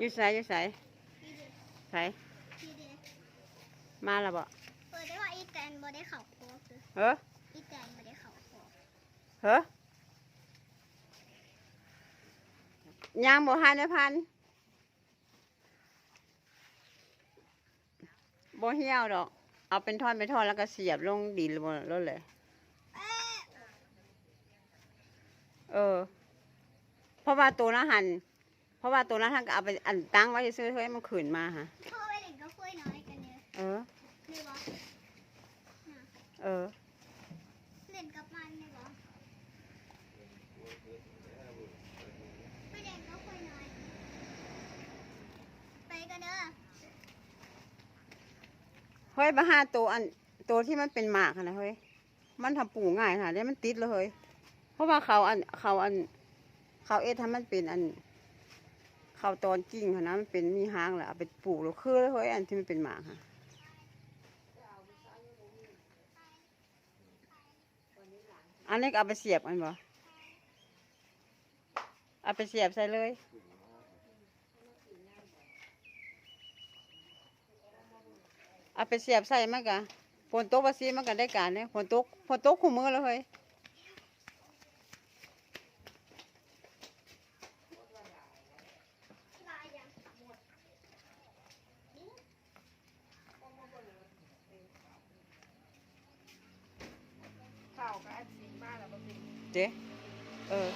อยู่ไสอยู่ไสพี่เด็กไสพี่เด็กมาแล้วบ่เปิดได้ว่าอีแตนบ่ได้เข่าโคกคือเฮ้ออีแตนบ่ได้เข่าโคกเฮ้อย่างบ่หายในพันบ่เหี่ยวดอก เอาเป็นท่อนเป็นท่อนแล้วก็เสียบลงดินบนรถเลย เอ๊ะเออ เพราะว่าตัวนั้นหัน เพราะว่าตัวนั้นท่านก็เอาไปอันตั้งไว้ซื้อๆให้มันขืนมาฮะพ่อไปเล่นกับคุยน้อยกันเนี่ยเออนี่บ่เออเล่นกับมันนี่บ่ไปเล่นกับคุยน้อยไปกันเด้อเฮ้ยมาห้าตัวอันตัวที่มันเป็นหมากอะนะเฮ้ยมันทำปูง่ายขนาดนี้มันติดเลยเฮ้ยเพราะว่าเขาอันเขาอัน เขาเอ็ดทำมันเป็นอัน เขาตอนกิ่งค่ะนะมันเป็นมีหางแหละเอาไปปลูกแล้วคือเฮ้ยอันที่มันเป็นหมากค่ะอันนี้เอาไปเสียบอันบ่เอาไปเสียบใส่เลยเอาไปเสียบใส่มันกะฝนตกว่าซีมันก็ได้การเนี่ยฝนตกฝนตกคู่มือแล้วเฮ้ย ลายยัง ข้าวก็อันสีมาแล้วบ่ เป็นเจ๊เออ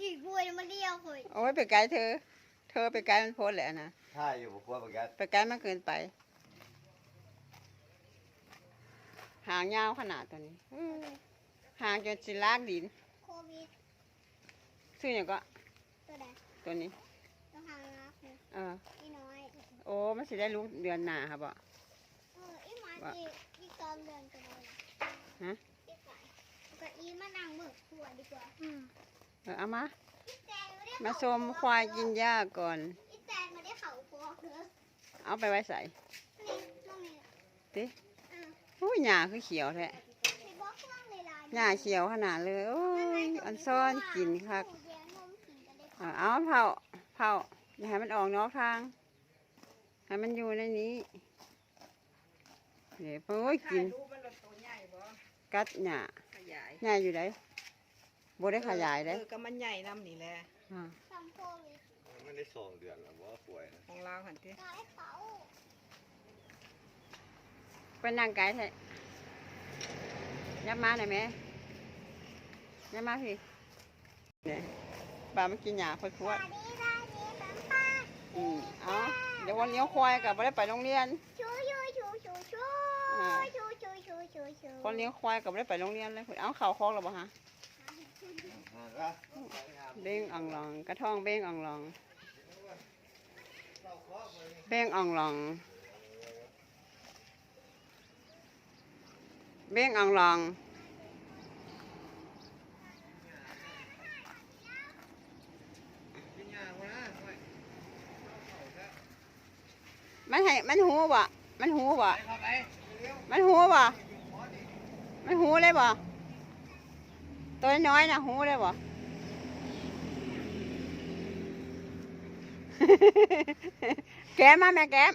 ขี่กล้วยมันเดียวเคยเอาไว้ไปไกลเธอ เธอไปไกลมันโพดแหละนะใช่อยู่พวกเหมือนกันไปไกลมันเกินไป หางยาวขนาดตัวนี้อื้อหางจนสิลากดินโควิดชื่ออย่างก็ตัวใดตัวนี้ต้องหางรักเนี่ยเอออีน้อย โอ้มันสิได้ลูกเดือนหน้าครับบ่เอออีหมาที่อีกองเดินกันเลยฮะอีไก่ก็อีมานั่งมือขวดดีกว่าเออเอามา อีแตนไม่ได้มาเข่ชมควายกินหญ้าก่อน อีแตนไม่ได้เข่าคอเถอะเอาไปไว้ใส่นี่ต้องมีติเออโอ้ยหญ้าคือเขียวแท้มีบล็อกเครื่องในร้านหญ้าเขียวขนาดเลย โอ้ยอันซ่อนกินคักหมูแดงนมกินกันได้ เออเอาเผาเผาอย่าให้มันออกนอกทาง ให้มันอยู่ในนี้เดี๋ยวโอ้ยกินรูปมันลดตัวใหญ่บ่กัดหญ้าขยายหญ้าอยู่ไหนบ่ได้ขยายได้เออก็มันใหญ่นํนี่แหละอ่าทำโควิดไม่ได้สองเดือนแล้วว่าป่วยนะของเราหั่นติกายเขาไปนั่งไกลแท้ยับมาหน่อยไหมยับมาพี่เนี่ยปลามันกินหญ้าพวด ตาดีตาดีตามป้าๆอืมเอา เดี๋ยววันเลี้ยวควายกับไม่ได้ไปโรงเรียน ชูชูชูชูชูชูชูชูชูชูคนเลี้ยงควายกับไม่ได้ไปโรงเรียนเลยคุณเอาเข่าคอกแล้วบ่าฮะเบ้งอ่องลอง กระท่องเบ้งอ่องลอง เบ้งอ่องลอง เบ้งอ่องลอง มันหูบ่มันหูบ่มันหูบ่มันหูเลยบ่ตัวน้อยนะหูเลยบ่แก้มมาแม่แก้ม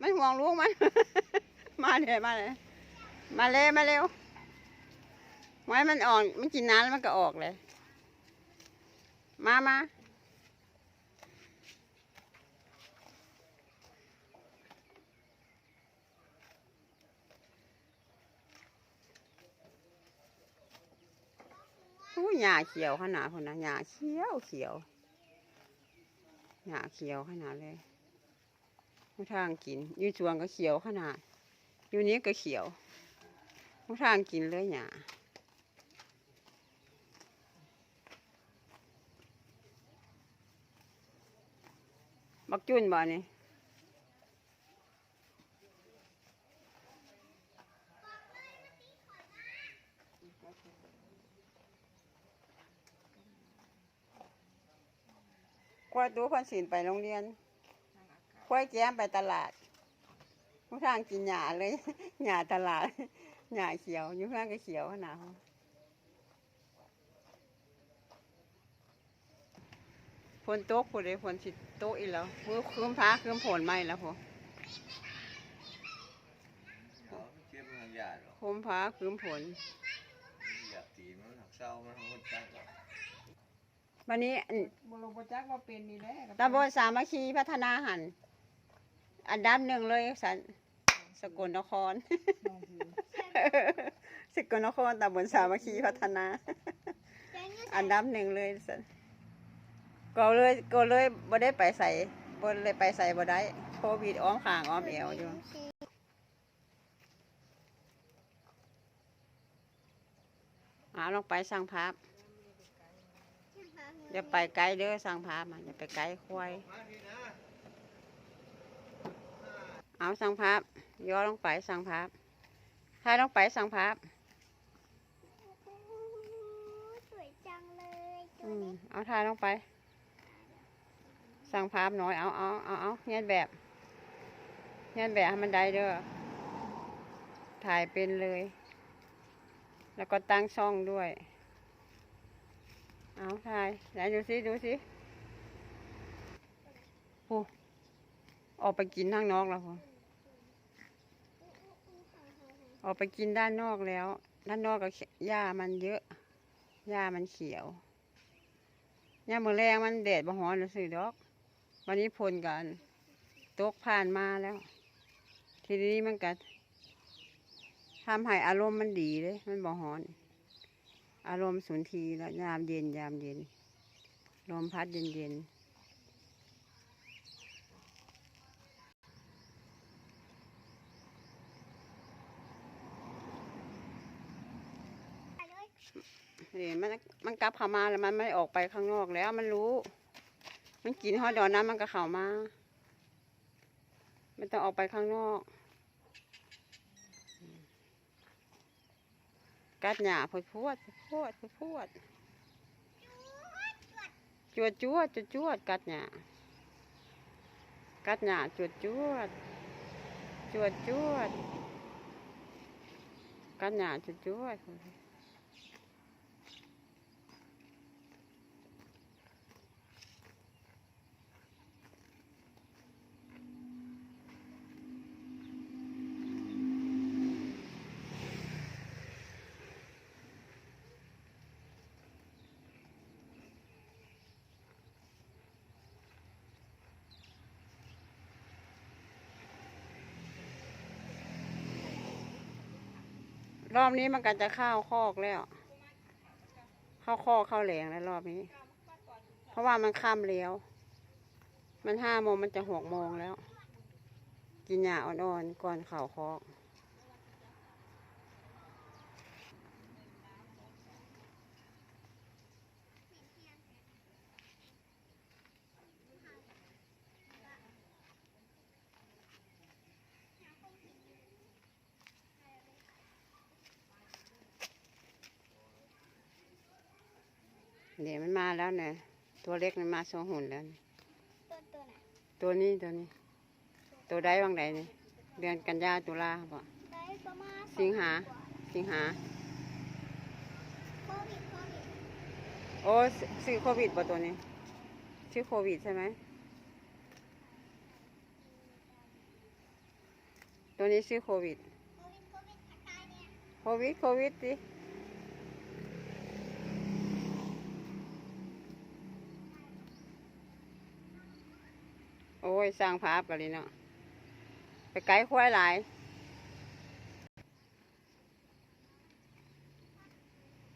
มันห่วงลูกมัน มาเลยมาเลยมาเลยมาเร็วไว้มันอ่อนมันกินน้ำแล้วมันก็ออกเลย มามา หญ้าเขียวขนาดคนนะหญ้าเขียวเขียวหญ้าเขียวขนาดเลยไม่ทางกินอยู่สวนก็เขียวขนาด อยู่นี้ก็เขียวไม่ทางกินเลยหญ้าบักจุนบ่นี่ กล้วยตู้พันศีลไปโรงเรียนกล้วยแก้มไปตลาดผู้ทางกินหญ้าเลยหญ้าตลาดหญ้าเขียวอยู่ข้างก็เขียวขนาดฝนตกผู้ใดฝนสิดโตอีกแล้วมือคืมพ้าคืมผลไม่แล้วพ่อคุมพ้าคืมผลอยากตีมันหักเศร้ามั วันนี้อันบ่ลงบ่จักว่าเป็นนี่แหละตำบลสามัคคีพัฒนาหัน อันดับหนึ่งเลยสันสกลนครน้องถือสกลนครตำบลสามัคคีพัฒนาแกงอยู่อันดับหนึ่งเลยสันก็เลยก็เลยบ่ได้ไปใส่บ่เลยไปใส่บ่ได้โควิดอ้อมข้างอ้อมเอวอยู่หาลงไปสั่งภาพ อย่าไปไกลเด้อสั่งภาพมาอย่าไปไกลควายเอาสั่งภาพย่อลงไปสั่งภาพถ้าลงไปสั่งภาพโอ้โหสวยจังเลยตัวอืมนี้เอาถ่ายลงไป สั่งภาพน้อยเอาเอาเอาเอาเงียนแบบเงียนแบบให้มันได้เด้อถ่ายเป็นเลย แล้วก็ตั้งช่องด้วย เอาถ่ายไหนดูสิดูสิโอ้ออกไปกินข้างนอกแล้วพอออกไปกินด้านนอกแล้ว ด้านนอกก็หญ้ามันเยอะหญ้ามันเขียวยามมื้อแรงมันแดดบ่ฮ้อนซื่อดอก วันนี้พลกันตกผ่านมาแล้ว ทีนี้มันก็ทำให้อารมณ์มันดีเลย มันบ่ฮ้อน อารมณ์สุนทรีแล้วยามเย็นยามเย็น ลมพัดเย็นเย็นเลยนี่มันมันกลับเข้ามาแล้วมันไม่ออกไปข้างนอกแล้วมันรู้ มันกินฮอดดอนน้ำมันก็เข้ามา มันต้องออกไปข้างนอก กัดหญ้าพดพวดพวดพดพวดจวดจวดจวดจวดกัดหญ้ากัดหญ้าจวดจวดจวดจวดกัดหญ้าจวดจวด รอบนี้มันก็จะเข้าวคอกแล้ว เข้าคอกเข้าแหลงแล้วรอบนี้ เพราะว่ามันข้ามแล้ว มันห้าโมงมันจะหกโมงแล้ว กินยาอ่อนๆก่อนเข่าคอก เดี๋ยวมันมาแล้วเนี่ยตัวเล็กมันมาโซหุ่นแล้วเนี่ยตัวตัวไหนตัวนี้ตัวนี้ ตัวได้บางใดนี่เดือนกันยาตุลาบ่ได้ประมาณสิงหาสิงหาโควิดโควิดโอ้ซซื้อโควิดป่ะตัวนี้ ชื่อโควิดใช่ไหมตัวนี้ชื่อโควิดโควิดโควิดอาการเนี่ยโควิดโควิดดิโอ้ ยสร้างภาพกันเลยเนาะไปไกลควายหลาย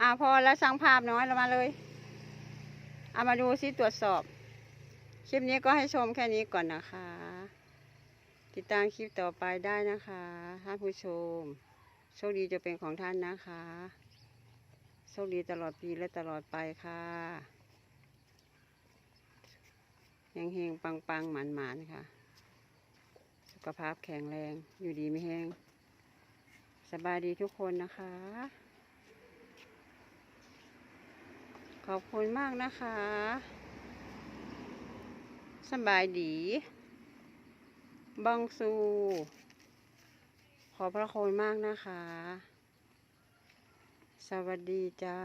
อ่าพอแล้วสร้างภาพน้อยเรามาเลยเอามาดูซิตรวจสอบ คลิปนี้ก็ให้ชมแค่นี้ก่อนนะคะ ติดตามคลิปต่อไปได้นะคะท่านผู้ชม โชคดีจะเป็นของท่านนะคะ โชคดีตลอดปีและตลอดไปค่ะ เฮงเฮงปังปังหมันหมันๆ ค่ะ สุขภาพแข็งแรง อยู่ดีไม่แห้ง สบายดีทุกคนนะคะ ขอบคุณมากนะคะ สบายดีบังซู ขอบพระคุณมากนะคะ สวัสดีจ้า